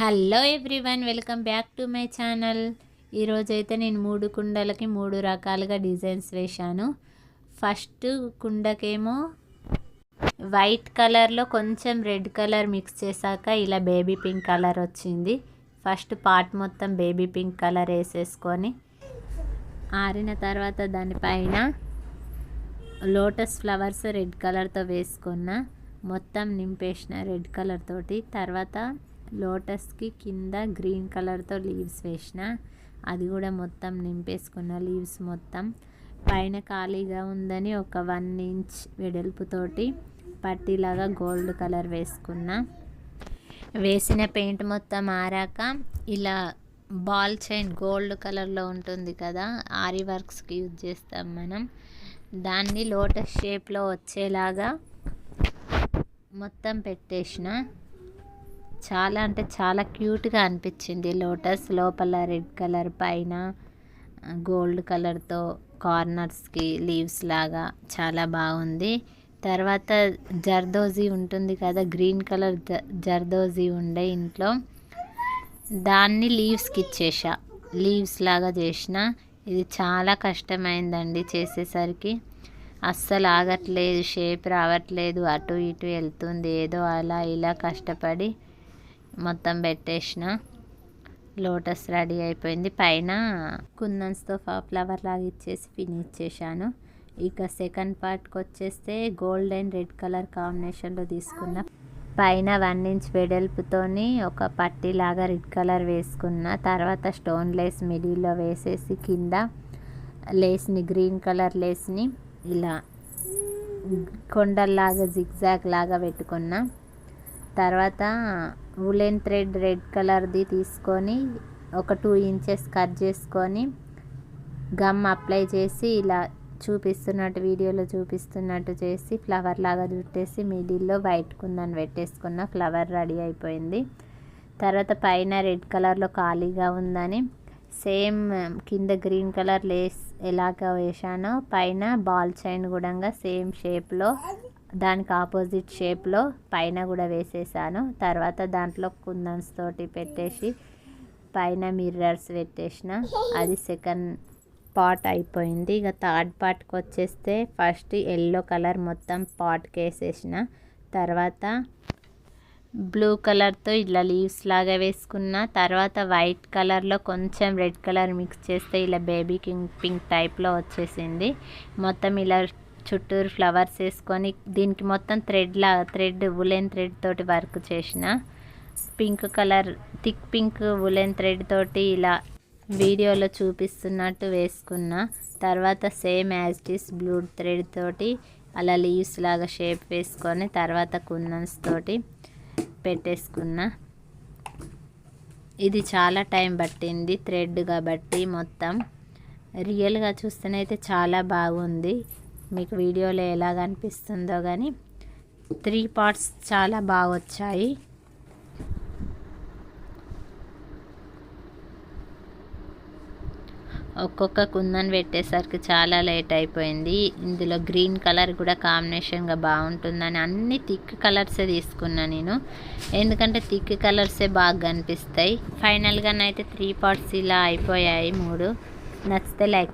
Hello everyone welcome back to my channel. ఈరోజైతే నేను మూడు కుండలకి మూడు రకాలుగా డిజైన్స్ వేశాను. ఫస్ట్ కుండకేమో వైట్ కలర్లో కొంచెం రెడ్ కలర్ మిక్స్ చేశాక ఇలా బేబీ పింక్ కలర్ వచ్చింది. ఫస్ట్ పార్ట్ మొత్తం బేబీ పింక్ కలర్ వేసేసుకొని ఆరిన తర్వాత దానిపైన లోటస్ ఫ్లవర్స్ రెడ్ కలర్తో వేసుకున్న మొత్తం నింపేసిన రెడ్ కలర్ తోటి తర్వాత లోటస్కి కింద గ్రీన్ కలర్తో లీవ్స్ వేసిన అది కూడా మొత్తం నింపేసుకున్న లీవ్స్ మొత్తం. పైన ఖాళీగా ఉందని ఒక వన్ ఇంచ్ వెడల్పుతోటి పట్టీలాగా గోల్డ్ కలర్ వేసుకున్న. వేసిన పెయింట్ మొత్తం ఆరాక ఇలా బాల్ చైన్ గోల్డ్ కలర్లో ఉంటుంది కదా ఆరి వర్క్స్కి యూజ్ చేస్తాం మనం. దాన్ని లోటస్ షేప్లో వచ్చేలాగా మొత్తం పెట్టేసిన. చాలా అంటే చాలా క్యూట్గా అనిపించింది. లోటస్ లోపల రెడ్ కలర్ పైన గోల్డ్ కలర్తో కార్నర్స్కి లీవ్స్ లాగా చాలా బాగుంది. తర్వాత జర్దోజీ ఉంటుంది కదా గ్రీన్ కలర్ జర్దోజీ ఉండే ఇంట్లో. దాన్ని లీవ్స్కి ఇచ్చేసా లీవ్స్ లాగా చేసిన ఇది చాలా కష్టమైందండి చేసేసరికి. అస్సలు ఆగట్లేదు షేప్ రావట్లేదు అటు ఇటు వెళ్తుంది ఏదో అలా ఇలా కష్టపడి మొత్తం పెట్టేసిన. లోటస్ రెడీ అయిపోయింది. పైన కుందన్స్తో ఫ్లవర్ లాగా ఇచ్చేసి ఫినిష్ చేశాను. ఇక సెకండ్ పార్ట్కి వచ్చేస్తే గోల్డ్ అండ్ రెడ్ కలర్ కాంబినేషన్లో తీసుకున్న. పైన వన్ ఇంచ్ వెడల్పుతోని ఒక పట్టీ లాగా రెడ్ కలర్ వేసుకున్న. తర్వాత స్టోన్ లేస్ మిడిల్లో వేసేసి కింద లేస్ని గ్రీన్ కలర్ లేస్ని ఇలా కొండల్లాగా జిగ్జాగ్ లాగా పెట్టుకున్నా. తర్వాత ఉలెన్ థ్రెడ్ రెడ్ కలర్ది తీసుకొని ఒక టూ ఇంచెస్ కట్ చేసుకొని గమ్ అప్లై చేసి ఇలా చూపిస్తున్నట్టు వీడియోలో చూపిస్తున్నట్టు చేసి ఫ్లవర్ లాగా చుట్టేసి మిడిల్లో వైట్ కుందని పెట్టేసుకున్న ఫ్లవర్ రెడీ అయిపోయింది. తర్వాత పైన రెడ్ కలర్లో ఖాళీగా ఉందని సేమ్ కింద గ్రీన్ కలర్ లేస్ ఎలాగ వేసానో పైన బాల్ చైన్ కూడా సేమ్ షేప్లో దానికి ఆపోజిట్ షేప్లో పైన కూడా వేసేసాను. తర్వాత దాంట్లో కుందన్స్ తోటి పెట్టేసి పైన మిర్రర్స్ పెట్టేసిన. అది సెకండ్ పాట్ అయిపోయింది. ఇక థర్డ్ పార్ట్కి వచ్చేస్తే ఫస్ట్ ఎల్లో కలర్ మొత్తం పాట్కి వేసేసిన. తర్వాత బ్లూ కలర్తో ఇలా లీవ్స్ లాగా వేసుకున్న. తర్వాత వైట్ కలర్లో కొంచెం రెడ్ కలర్ మిక్స్ చేస్తే ఇలా బేబీ కింగ్ పింక్ టైప్లో వచ్చేసింది. మొత్తం ఇలా చుట్టూరు ఫ్లవర్స్ వేసుకొని దీనికి మొత్తం థ్రెడ్ లా థ్రెడ్ ఉలెన్ థ్రెడ్ తోటి వర్క్ చేసిన. Pink colour thick pink woollen thread తోటి ఇలా వీడియోలో చూపిస్తున్నట్టు వేసుకున్న. తర్వాత సేమ్ యాజ్ బ్లూ థ్రెడ్ తోటి అలా లీవ్స్ లాగా షేప్ వేసుకొని తర్వాత కుందన్స్ తోటి పెట్టేసుకున్న. ఇది చాలా టైం పట్టింది థ్రెడ్ కాబట్టి మొత్తం. రియల్గా చూస్తేనైతే చాలా బాగుంది. మీకు వీడియోలో ఎలాగ అనిపిస్తుందో కానీ త్రీ పార్ట్స్ చాలా బాగా వచ్చాయి. ఒక్కొక్క కుందని పెట్టేసరికి చాలా లేట్ అయిపోయింది. ఇందులో గ్రీన్ కలర్ కూడా కాంబినేషన్గా బాగుంటుందని అన్ని థిక్ కలర్సే తీసుకున్నా నేను. ఎందుకంటే థిక్ కలర్సే బాగా కనిపిస్తాయి. ఫైనల్గానైతే త్రీ పార్ట్స్ ఇలా అయిపోయాయి మూడు. నచ్చితే లైక్